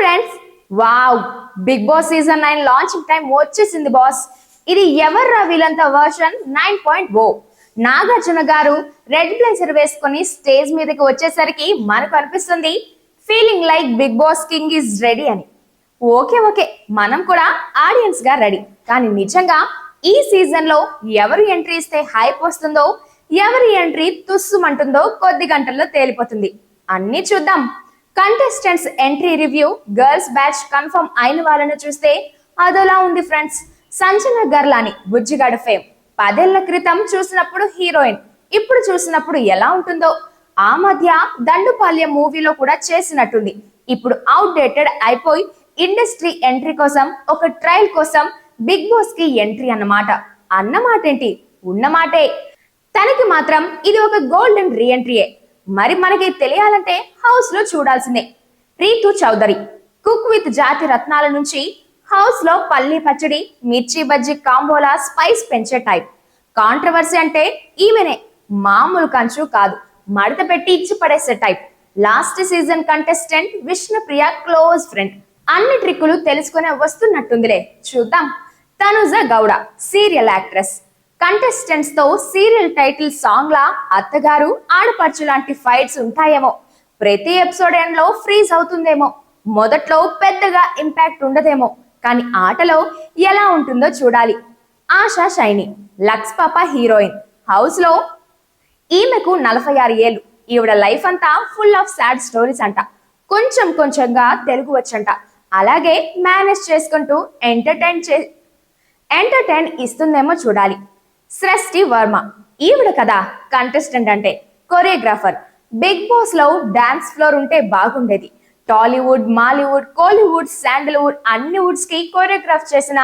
Friends wow Bigg Boss season nine launching time వచ్చేసింది boss ఇది ఎవర్రా వీళ్ళంతా version nine point o Nagarjuna garu red blazer వేసుకొని stage మీదకి వచ్చేసరికి మనకు అనిపిస్తుంది feeling like Bigg Boss king is ready అని. ఓకే ఓకే మనం కూడా ఆడియన్స్గా రెడీ కానీ నిజంగా ఈ సీజన్లో ఎవరు ఎంట్రీ ఇస్తే హైప్ వస్తుందో ఎవరి ఎంట్రీ తుస్సుమంటుందో కొద్ది గంటల్లో తేలిపోతుంది. అన్ని చూద్దాం. Contestants entry review girls batch confirm అయిన వాళ్ళని చూస్తే అదోలా ఉంది ఫ్రెండ్స్ సంచన గర్లాని బుజ్జిగాడు ఫేమ్ పదేళ్ళ క్రితం చూసినప్పుడు హీరోయిన్ ఇప్పుడు చూసినప్పుడు ఎలా ఉంటుందో? ఆ మధ్య దండుపాల్యం మూవీలో కూడా చేసినట్టుంది. ఇప్పుడు అవుట్డేటెడ్ అయిపోయి ఇండస్ట్రీ ఎంట్రీ కోసం ఒక ట్రయల్ కోసం బిగ్ బాస్కి ఎంట్రీ అన్నమాట. అన్నమాట ఏంటి ఉన్నమాటే. తనకి మాత్రం ఇది ఒక గోల్డెన్ రీఎంట్రీయే మరి మనకి తెలియాలంటే హౌస్లో చూడాల్సిందే. ప్రీతు చౌదరి కుక్ విత్ జాతి రత్నాల నుంచి హౌస్లో పల్లి పచ్చడి మిర్చి బజ్జి కాంబోలా స్పైస్ పెంచే టైప్ కాంట్రవర్సీ అంటే ఈమెనే మామూలు కంచు కాదు మడత పెట్టి ఇచ్చి పడేసే type last season contestant Vishnupriya close friend అన్ని ట్రిక్కులు తెలుసుకునే వస్తున్నట్టుందిలే. చూద్దాం. తనుజ గౌడ సీరియల్ యాక్ట్రెస్ కంటెస్టెంట్స్తో సీరియల్ టైటిల్ సాంగ్ లా అత్తగారు ఆడపడుచు లాంటి ఫైట్స్ ఉంటాయేమో. ప్రతి ఎపిసోడ్ ఎండ్లో ఫ్రీజ్ అవుతుందేమో. మొదట్లో పెద్దగా ఇంపాక్ట్ ఉండదేమో. కానీ ఆటలో ఎలా ఉంటుందో చూడాలి. ఆశా షైని లక్స్ పాప హీరోయిన్. హౌస్లో ఈమెకు నలభై ఆరు ఏళ్ళు. ఈవిడ లైఫ్ అంతా ఫుల్ ఆఫ్ సాడ్ స్టోరీస్ అంట. కొంచెం కొంచెంగా తెలుగు వచ్చంట. అలాగే మేనేజ్ చేసుకుంటూ ఎంటర్టైన్ చే ఎంటర్టైన్ ఇస్తుందేమో చూడాలి. సృష్టి వర్మ. ఈవిడ కదా కంటెస్టెంట్ అంటే కొరియోగ్రాఫర్ బిగ్ బాస్లో డాన్స్ ఫ్లోర్ ఉంటే బాగుండేది. టాలీవుడ్ మాలీవుడ్ కోలీవుడ్ శాండల్వుడ్ అన్ని వుడ్స్కి కొరియోగ్రాఫ్ చేసిన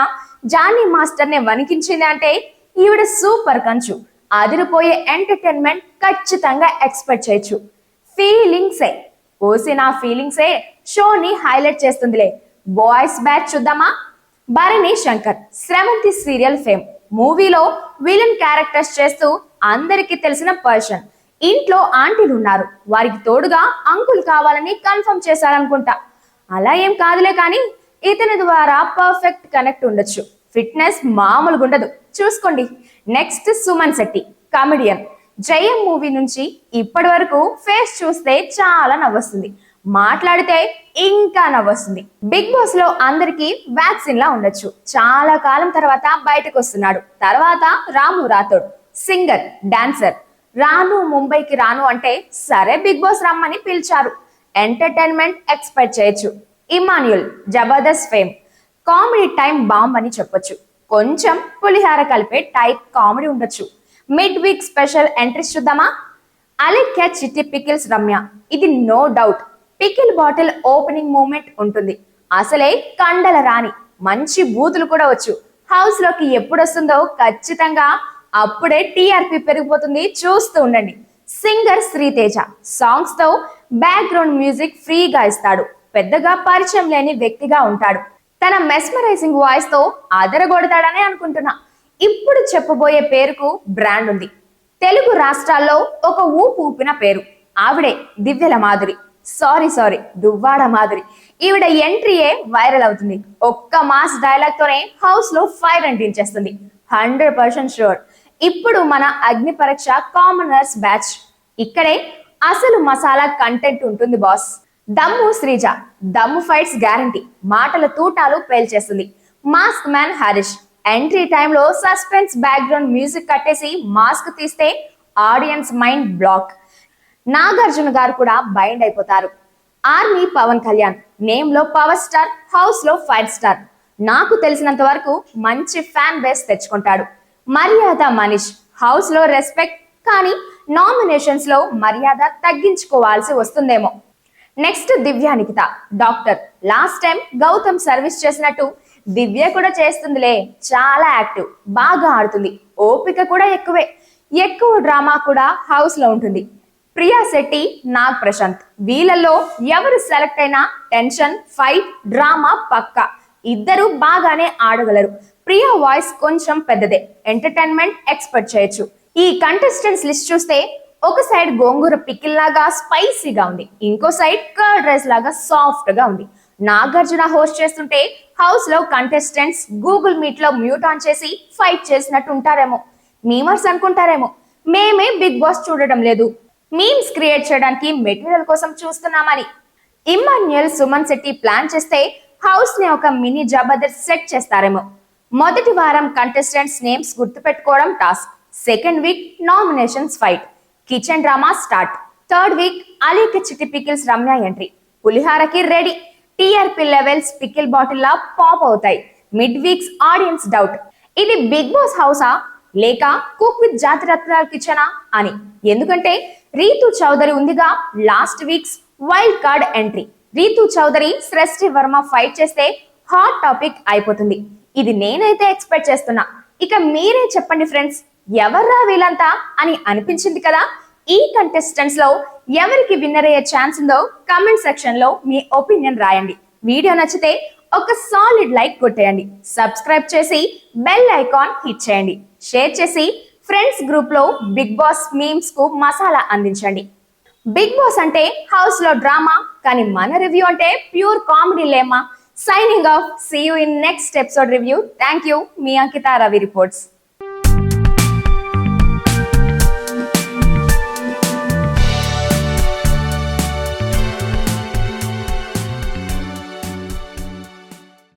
జానీ మాస్టర్ నే వణికించింది అంటే ఈవిడ సూపర్ కంచు. అదిరిపోయే ఎంటర్టైన్మెంట్ ఖచ్చితంగా ఎక్స్పెక్ట్ చేయొచ్చు. ఫీలింగ్సే ఓసి నా ఫీలింగ్సే షోని హైలైట్ చేస్తుందిలే. బాయ్స్ బ్యాచ్ చూద్దామా? Bharani Shankar Sravanthi serial fame. మూవీలో విలన్ క్యారెక్టర్స్ చేస్తూ అందరికీ తెలిసిన పర్సన్. ఇంట్లో ఆంటీలు ఉన్నారు. వారికి తోడుగా అంకుల్ కావాలని కన్ఫర్మ్ చేశారనుకుంటా. అలా ఏం కాదులే కానీ ఇతని ద్వారా పర్ఫెక్ట్ కనెక్ట్ ఉండొచ్చు. ఫిట్నెస్ మామూలుగా ఉండదు. చూసుకోండి. Next Suman Shetty comedian. Jayam movie నుంచి ఇప్పటి వరకు ఫేస్ చూస్తే చాలా నవ్వొస్తుంది. మాట్లాడితే ఇంకా నవ్వొస్తుంది. బిగ్ బాస్లో అందరికి వ్యాక్సిన్ లా ఉండొచ్చు. చాలా కాలం తర్వాత బయటకు వస్తున్నాడు. తర్వాత రాము రాథోడ్ సింగర్ డాన్సర్ రాను ముంబైకి రాను అంటే సరే బిగ్ బాస్ రమ్మని పిలిచారు. ఎంటర్టైన్మెంట్ ఎక్స్పెక్ట్ చేయొచ్చు. Emmanuel Jabardasth fame. Comedy time bomb అని చెప్పొచ్చు. కొంచెం పులిహార కలిపే టైప్ కామెడీ ఉండొచ్చు. మిడ్ వీక్ స్పెషల్ ఎంట్రీస్ చూద్దామా? అలెక్య చిట్టి పికిల్స్ రమ్య. ఇది no doubt. Pickle bottle opening moment ఉంటుంది. అసలే కండల రాణి. మంచి బూతులు కూడా వచ్చు. హౌస్లోకి ఎప్పుడు వస్తుందో ఖచ్చితంగా అప్పుడే టీఆర్పీ పెరిగిపోతుంది. చూస్తూ ఉండండి. సింగర్ శ్రీతేజ సాంగ్స్తో బ్యాక్గ్రౌండ్ మ్యూజిక్ ఫ్రీగా ఇస్తాడు. పెద్దగా పరిచయం లేని వ్యక్తిగా ఉంటాడు. తన మెస్మరైజింగ్ వాయిస్తో అదరగొడతాడనే అనుకుంటున్నా. ఇప్పుడు చెప్పబోయే పేరుకు బ్రాండ్ ఉంది. తెలుగు రాష్ట్రాల్లో ఒక ఊపు ఊపిన పేరు. ఆవిడే దివ్యల Madhuri. Sorry sorry Duvvada Madhuri. ఈవిడ ఎంట్రీయే వైరల్ అవుతుంది. ఒక్క మాస్ డైలాగ్ తోనే హౌస్లో ఫైర్ అంటించేస్తుంది హండ్రెడ్ పర్సెంట్ షూర్ ఇప్పుడు మన అగ్ని పరీక్ష కామనర్స్ బ్యాచ్ ఇక్కడే అసలు మసాలా కంటెంట్ ఉంటుంది బాస్ దమ్ము శ్రీజ దమ్ము ఫైట్స్ గ్యారంటీ మాటల తూటాలు పేల్చేస్తుంది మాస్క్ మ్యాన్ హరీష్ ఎంట్రీ టైంలో సస్పెన్స్ బ్యాక్గ్రౌండ్ మ్యూజిక్ కట్టేసి మాస్క్ తీస్తే audience mind block Nagarjuna garu కూడా బైండ్ అయిపోతారు. ఆర్మీ పవన్ కళ్యాణ్ నేమ్లో పవర్ స్టార్ హౌస్లో ఫైవ్ స్టార్. నాకు తెలిసినంత వరకు మంచి ఫ్యాన్ బేస్ తెచ్చుకుంటాడు. మర్యాద మనీష్ హౌస్లో రెస్పెక్ట్ కానీ నామినేషన్స్లో మర్యాద తగ్గించుకోవాల్సి వస్తుందేమో. Next Divya Nikhita doctor. Last time Gautham service చేసినట్టు దివ్య కూడా చేస్తుందిలే. చాలా యాక్టివ్ బాగా ఆడుతుంది. ఓపిక కూడా ఎక్కువే. ఎక్కువ డ్రామా కూడా హౌస్లో ఉంటుంది. ప్రియా శెట్టి నాగ్ ప్రశాంత్. వీళ్ళలో ఎవరు సెలెక్ట్ అయినా టెన్షన్ ఫైట్ డ్రామా పక్కా. ఇద్దరు బాగానే ఆడగలరు. ప్రియా వాయిస్ కొంచెం పెద్దదే. ఎంటర్టైన్మెంట్ ఎక్స్పెక్ట్ చేయొచ్చు. ఈ కంటెస్టెంట్స్ లిస్ట్ చూస్తే ఒక సైడ్ గోంగూర పికిల్ లాగా స్పైసీగా ఉంది. ఇంకో సైడ్ కర్డ్ రైస్ లాగా సాఫ్ట్గా ఉంది. నాగార్జున హోస్ట్ చేస్తుంటే హౌస్లో కంటెస్టెంట్స్ గూగుల్ మీట్లో మ్యూట్ ఆన్ చేసి ఫైట్ చేసినట్టు ఉంటారేమో మీమర్స్ అనుకుంటారేమో. మేమే బిగ్ బాస్ చూడడం లేదు. మీమ్స్ క్రియేట్ చేయడానికి మెటీరియల్ కోసం చూస్తున్నామని. ఇమ్మాన్యుయల్ సుమన్ శెట్టి ప్లాన్ చేస్తే హౌస్ని ఒక మినీ జబర్దస్త్ సెట్ చేస్తారేమో. మొదటి వారం contestants names గుర్తుపెట్టుకోవడం task second week nominations fight kitchen drama start third week అలీకి Chitti pickles Ramya entry పులిహారకి ready TRP levels pickle bottle లా పాప్ అవుతాయి. మిడ్ వీక్స్ ఆడియన్స్ డౌట్ ఇది బిగ్ బాస్ హౌసా? లేక కుక్ విత్ జాతిరత్నాల కిచెనా అని. ఎందుకంటే రీతు చౌదరి ఉందిగా last weeks wild card entry. Rithu Chowdary Shreshti Varma fight చేస్తే hot topic అయిపోతుంది. ఇది నేనైతే ఎక్స్పెక్ట్ చేస్తున్నా. ఇక మీరే చెప్పండి ఫ్రెండ్స్ ఎవర్రా వీళ్ళంతా అని అనిపించింది కదా? ఈ కంటెస్టెంట్స్లో ఎవరికి విన్నర్ అయ్యే ఛాన్స్ ఉందో కామెంట్ సెక్షన్లో మీ ఒపీనియన్ రాయండి. వీడియో నచ్చితే ఒక సాలిడ్ లైక్ కొట్టేయండి. సబ్స్క్రైబ్ చేసి బెల్ ఐకాన్ హిట్ చేయండి. షేర్ చేసి ఫ్రెండ్స్ గ్రూప్లో బిగ్ బాస్ మీమ్స్కు మసాలా అందించండి. బిగ్ బాస్ అంటే హౌస్లో డ్రామా కానీ మన రివ్యూ అంటే pure comedy Lema? Signing off see you in next episode review. Thank you me Ankita Ravi reports.